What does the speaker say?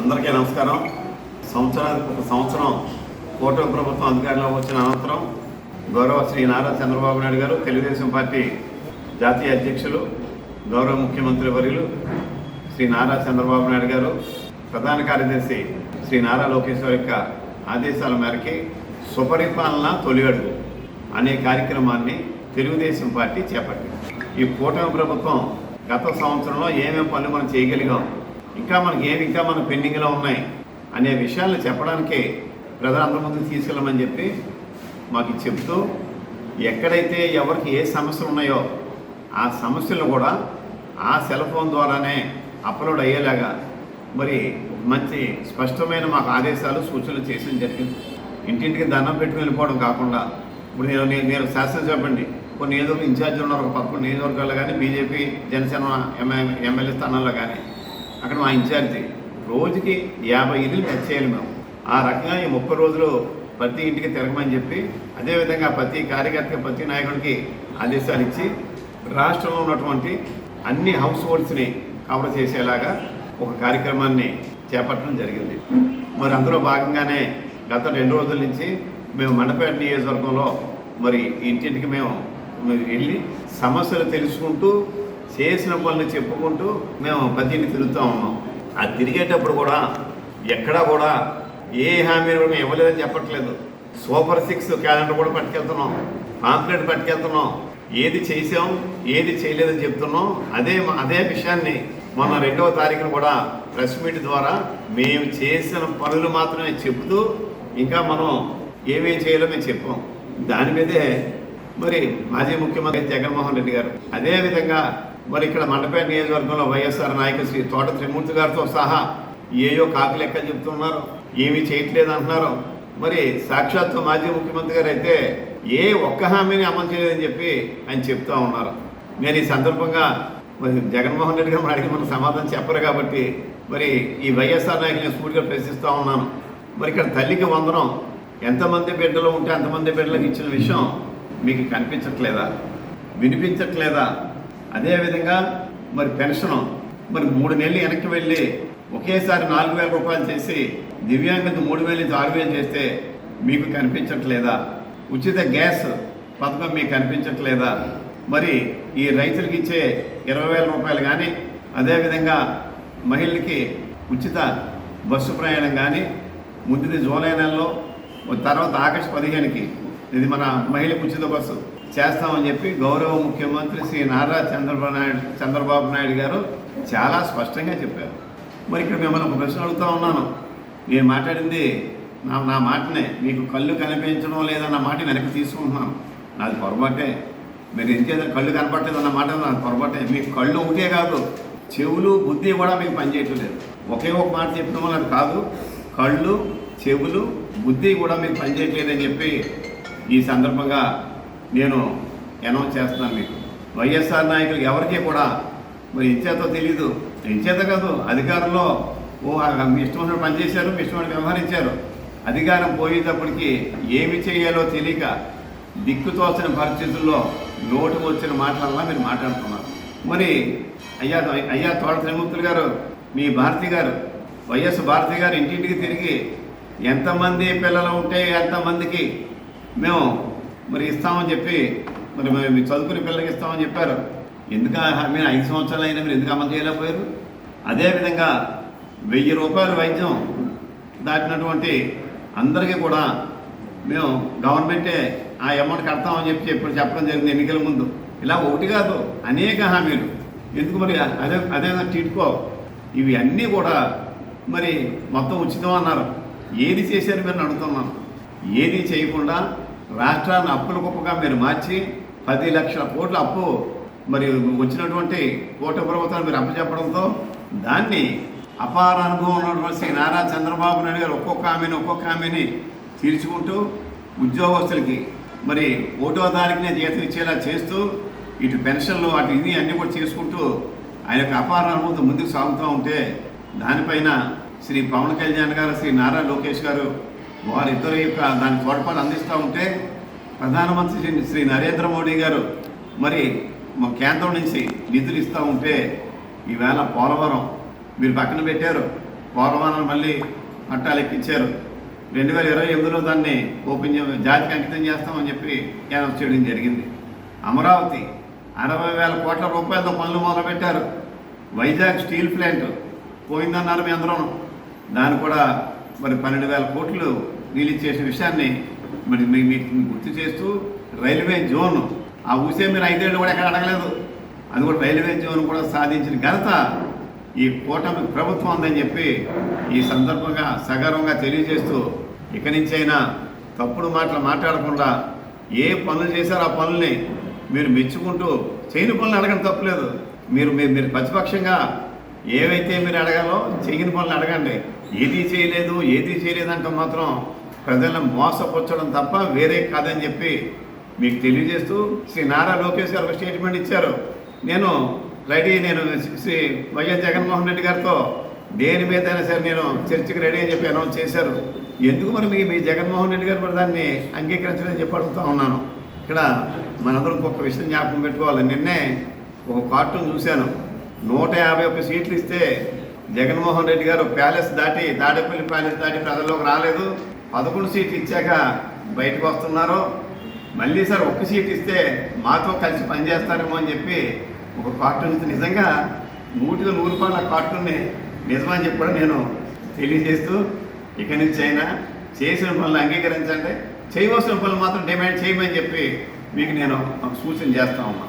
అందరికీ నమస్కారం. సంవత్సరానికి ఒక సంవత్సరం కూటమి ప్రభుత్వం అధికారంలో వచ్చిన అనంతరం గౌరవ శ్రీ నారా చంద్రబాబు నాయుడు గారు తెలుగుదేశం పార్టీ జాతీయ అధ్యక్షులు గౌరవ ముఖ్యమంత్రి వర్యులు శ్రీ నారా చంద్రబాబు నాయుడు గారు ప్రధాన కార్యదర్శి శ్రీ నారా లోకేశ్వర్ యొక్క ఆదేశాల మేరకి సుపరిపాలన తొలి అడుగు అనే కార్యక్రమాన్ని తెలుగుదేశం పార్టీ చేపట్టింది. ఈ కూటమి ప్రభుత్వం గత సంవత్సరంలో ఏమేమి పనులు మనం చేయగలిగాం ఇంకా మనకి ఏమి ఇంకా మన పెండింగ్లో ఉన్నాయి అనే విషయాలు చెప్పడానికి ప్రజలందరి ముందుకు తీసుకెళ్ళమని చెప్పి మాకు చెప్తూ ఎక్కడైతే ఎవరికి ఏ సమస్యలు ఉన్నాయో ఆ సమస్యలు కూడా ఆ సెల్ ఫోన్ ద్వారానే అప్లోడ్ అయ్యేలాగా మరి మంచి స్పష్టమైన మాకు ఆదేశాలు సూచనలు చేసిన జరిగింది. ఇంటింటికి దండం పెట్టుకుని వెళ్ళిపోవడం కాకుండా ఇప్పుడు నేను నేను నేను శాసనసభ కొన్ని ఏదో ఇన్ఛార్జ్ ఉన్నారు ఒక పక్క నియోజకవర్గాల్లో కానీ బీజేపీ జనసేన ఎంఐ ఎమ్మెల్యే స్థానాల్లో కానీ అక్కడ మా ఇన్ఛార్జి రోజుకి యాభై ఇల్లు టచ్ చేయాలి మేము. ఆ రకంగా ఈ ముప్పై రోజులు ప్రతి ఇంటికి తిరగమని చెప్పి అదేవిధంగా ప్రతి కార్యకర్తకి ప్రతి నాయకుడికి ఆదేశాలు ఇచ్చి రాష్ట్రంలో ఉన్నటువంటి అన్ని హౌస్ హోల్డ్స్ని కవర్ చేసేలాగా ఒక కార్యక్రమాన్ని చేపట్టడం జరిగింది. మరి అందులో భాగంగానే గత రెండు రోజుల నుంచి మేము మండపేట నియోజకవర్గంలో మరి ఇంటింటికి మేము వెళ్ళి సమస్యలు తెలుసుకుంటూ చేసిన పనులు చెప్పుకుంటూ మేము ప్రతిని తిరుగుతూ ఉన్నాం. ఆ తిరిగేటప్పుడు కూడా ఎక్కడా కూడా ఏ హామీని కూడా మేము ఇవ్వలేదని చెప్పట్లేదు. సూపర్ సిక్స్ క్యాలెండర్ కూడా పట్టుకెళ్తున్నాం. పాంప్లెట్ పట్టుకెళ్తున్నాం. ఏది చేసాం ఏది చేయలేదని చెప్తున్నాం. అదే అదే విషయాన్ని మొన్న రెండవ తారీఖున కూడా ప్రెస్ మీట్ ద్వారా మేము చేసిన పనులు మాత్రమే చెప్తూ ఇంకా మనం ఏమేం చేయాలో మేము చెప్పాం. దాని మీదే మరి మాజీ ముఖ్యమంత్రి జగన్మోహన్ రెడ్డి గారు. అదేవిధంగా మరి ఇక్కడ మండపేట నియోజకవర్గంలో వైఎస్ఆర్ నాయకులు శ్రీ తోట త్రిమూర్తి గారితో సహా ఏయో కాకి లెక్క చెప్తున్నారు. ఏమీ చేయట్లేదు అంటున్నారు. మరి సాక్షాత్తు మాజీ ముఖ్యమంత్రి గారు అయితే ఏ ఒక్క హామీని అమలు చేయలేదని చెప్పి ఆయన చెప్తా ఉన్నారు. నేను ఈ సందర్భంగా మరి జగన్మోహన్ రెడ్డి గారు అడిగి మనకు సమాధానం చెప్పరు కాబట్టి మరి ఈ వైఎస్ఆర్ నాయకులు నేను స్ఫూర్తిగా ప్రశ్నిస్తూ ఉన్నాను. మరి ఇక్కడ తల్లికి వందనం ఎంతమంది బిడ్డలు ఉంటే అంతమంది బిడ్డలకు ఇచ్చిన విషయం మీకు కనిపించట్లేదా? వినిపించట్లేదా? అదేవిధంగా మరి పెన్షను మరి మూడు నెలలు వెనక్కి వెళ్ళి ఒకేసారి నాలుగు వేల రూపాయలు చేసి దివ్యాంగులకు మూడు వేల నుంచి ఆరు వేలు చేస్తే మీకు కనిపించట్లేదా? ఉచిత గ్యాస్ పథకం మీకు కనిపించట్లేదా? మరి ఈ రైతులకు ఇచ్చే ఇరవై వేల రూపాయలు కానీ అదేవిధంగా మహిళలకి ఉచిత బస్సు ప్రయాణం కానీ ముందుది జూలై నెలలో తర్వాత ఆగస్టు పదిహేనుకి ఇది మన మహిళకు ఉచిత బస్సు. చేస్తామని చెప్పి గౌరవ ముఖ్యమంత్రి శ్రీ నారా చంద్రబాబు నాయుడు చంద్రబాబు నాయుడు గారు చాలా స్పష్టంగా చెప్పారు. మరి ఇక్కడ మిమ్మల్ని ఒక ప్రశ్న అడుగుతా ఉన్నాను. నేను మాట్లాడింది నా నా మాటనే మీకు కళ్ళు కనిపించడం లేదన్న మాట వెనక్కి తీసుకుంటున్నాను. నాది పొరపాటే. మీరు ఇంకేదో కళ్ళు కనపడలేదు అన్న మాట నాది పొరపాటే. మీకు కళ్ళు ఒకటే కాదు చెవులు బుద్ధి కూడా మీకు పనిచేయటం లేదు ఒకే ఒక మాట చెప్పడం వల్ల అది కాదు కళ్ళు చెవులు బుద్ధి కూడా మీకు పనిచేయట్లేదని చెప్పి ఈ సందర్భంగా నేను అనౌన్స్ చేస్తున్నాను మీకు. వైఎస్ఆర్ నాయకులు ఎవరికీ కూడా మరి ఇచ్చేతో తెలీదు. ఇంచేత కాదు అధికారంలో ఓ ఆ మీ ఇష్టమైన పనిచేశారు మీ ఇష్టం వ్యవహరించారు. అధికారం పోయేటప్పటికి ఏమి చేయాలో తెలియక దిక్కుతోచిన పరిస్థితుల్లో నోటు వచ్చిన మాటలల్లా మీరు మాట్లాడుతున్నారు. మరి అయ్యా అయ్యా తోట త్రిమూర్తులు గారు మీ భారతి గారు వైఎస్ భారతి గారు ఇంటింటికి తిరిగి ఎంతమంది పిల్లలు ఉంటే ఎంతమందికి మేము మరి ఇస్తామని చెప్పి మరి మరి మీ చదువుకునే పిల్లలకి ఇస్తామని చెప్పారు. ఎందుకు ఆ- మీరు ఐదు సంవత్సరాలు అయినా మీరు ఎందుకు అమలు చేయలేకపోయారు? అదేవిధంగా వెయ్యి రూపాయల వైద్యం దాటినటువంటి అందరికీ కూడా మేము గవర్నమెంటే ఆ అమౌంట్ కడతామని చెప్పి చెప్పి చెప్పడం జరిగింది ఎన్నికల ముందు. ఇలా ఒకటి కాదు అనేక హామీలు. ఎందుకు మరి అదే అదే టీట్కో ఇవి అన్నీ కూడా మరి మొత్తం ఉచితం అన్నారు. ఏది చేశారు మీరు అడుగుతున్నాను. ఏది చేయకుండా రాష్ట్రాన్ని అప్పుల కుప్పగా మీరు మార్చి పది లక్షల కోట్ల అప్పు మరి వచ్చినటువంటి కోట ప్రభుత్వాన్ని మీరు అప్పచెప్పడంతో దాన్ని అపార అనుభవం ఉన్నటువంటి శ్రీ నారా చంద్రబాబు నాయుడు గారు ఒక్కొక్క హామీని ఒక్కొక్క హామీని తీర్చుకుంటూ ఉద్యోగస్తులకి మరి ఒకటో తారీఖునే జీతం ఇచ్చేలా చేస్తూ ఇటు పెన్షన్లు అటు ఇది అన్నీ కూడా చేసుకుంటూ ఆయన యొక్క అపార అనుభవంతో ముందుకు సాగుతూ ఉంటే దానిపైన శ్రీ పవన్ కళ్యాణ్ గారు శ్రీ నారా లోకేష్ గారు వారిద్దరు యొక్క దాని తోడ్పాటు అందిస్తూ ఉంటే ప్రధానమంత్రి శ్రీ- శ్రీ నరేంద్ర మోడీ గారు మరి మా కేంద్రం నుంచి నిధులు ఇస్తూ ఉంటే ఈవేళ పోలవరం మీరు పక్కన పెట్టారు. పోలవరం మళ్ళీ పట్టాలు ఎక్కించారు. రెండు వేల ఇరవై ఎనిమిదిలో దాన్ని ఓపెన్ జాతికి అంకితం చేస్తామని చెప్పి అనౌన్స్ చేయడం జరిగింది. అమరావతి అరవై వేల కోట్ల రూపాయలతో పనులు మొదలుపెట్టారు. వైజాగ్ స్టీల్ ప్లాంట్ పోయిందన్నారు మీ అందరం. దాన్ని కూడా మరి పన్నెండు వేల కోట్లు రిలీజ్ చేసిన విషయాన్ని మరి మీ- మీకు గుర్తు చేస్తూ రైల్వే జోన్ ఆ ఊసే మీరు ఐదేళ్ళు కూడా ఎక్కడ అడగలేదు. అది కూడా రైల్వే జోన్ కూడా సాధించిన ఘనత ఈ కూటమి ప్రభుత్వం ఉందని చెప్పి ఈ సందర్భంగా సగర్వంగా తెలియజేస్తూ ఇక నుంచైనా తప్పుడు మాటలు మాట్లాడకుండా ఏ పనులు చేశారో ఆ పనుల్ని మీరు మెచ్చుకుంటూ చేయని పనులు అడగడం తప్పలేదు. మీరు మీరు మీరు ప్రతిపక్షంగా ఏవైతే మీరు అడగాలో చేయని పనులు అడగండి. ఏది చేయలేదు ఏది చేయలేదంటే మాత్రం ప్రజలను మోసపుచ్చడం తప్ప వేరే కాదని చెప్పి మీకు తెలియజేస్తూ శ్రీ నారా లోకేష్ గారు ఒక స్టేట్మెంట్ ఇచ్చారు. నేను రెడీ నేను శ్రీ వైఎస్ జగన్మోహన్ రెడ్డి గారితో దేని మీద అయినా సరే నేను చర్చకి రెడీ అని చెప్పి అనౌన్స్ చేశారు. ఎందుకు మరి మీ మీ జగన్మోహన్ రెడ్డి గారు మరి దాన్ని అంగీకరించదని చెప్పి అడుగుతూ ఉన్నాను. ఇక్కడ మనందరం ఒక విషయం జ్ఞాపకం పెట్టుకోవాలి. నిన్నే ఒక కార్టూన్ చూశాను. నూట యాభై ఒక్క సీట్లు ఇస్తే జగన్మోహన్ రెడ్డి గారు ప్యాలెస్ దాటి తాడేపల్లి ప్యాలెస్ దాటి ప్రజల్లోకి రాలేదు. పదకొండు సీట్లు ఇచ్చాక బయటకు వస్తున్నారు మళ్ళీ సార్ ఒక్క సీట్ ఇస్తే మాతో కలిసి పనిచేస్తారేమో అని చెప్పి ఒక కార్టూన్ నిజంగా నూటిలో నూరు రూపాయల కార్టూన్ని నిజమని చెప్పి కూడా నేను తెలియజేస్తూ ఇక నుంచి అయినా చేసిన పనులు అంగీకరించండి. చేయవలసిన పనులు మాత్రం డిమాండ్ చేయమని చెప్పి మీకు నేను ఒక సూచన చేస్తా ఉన్నా.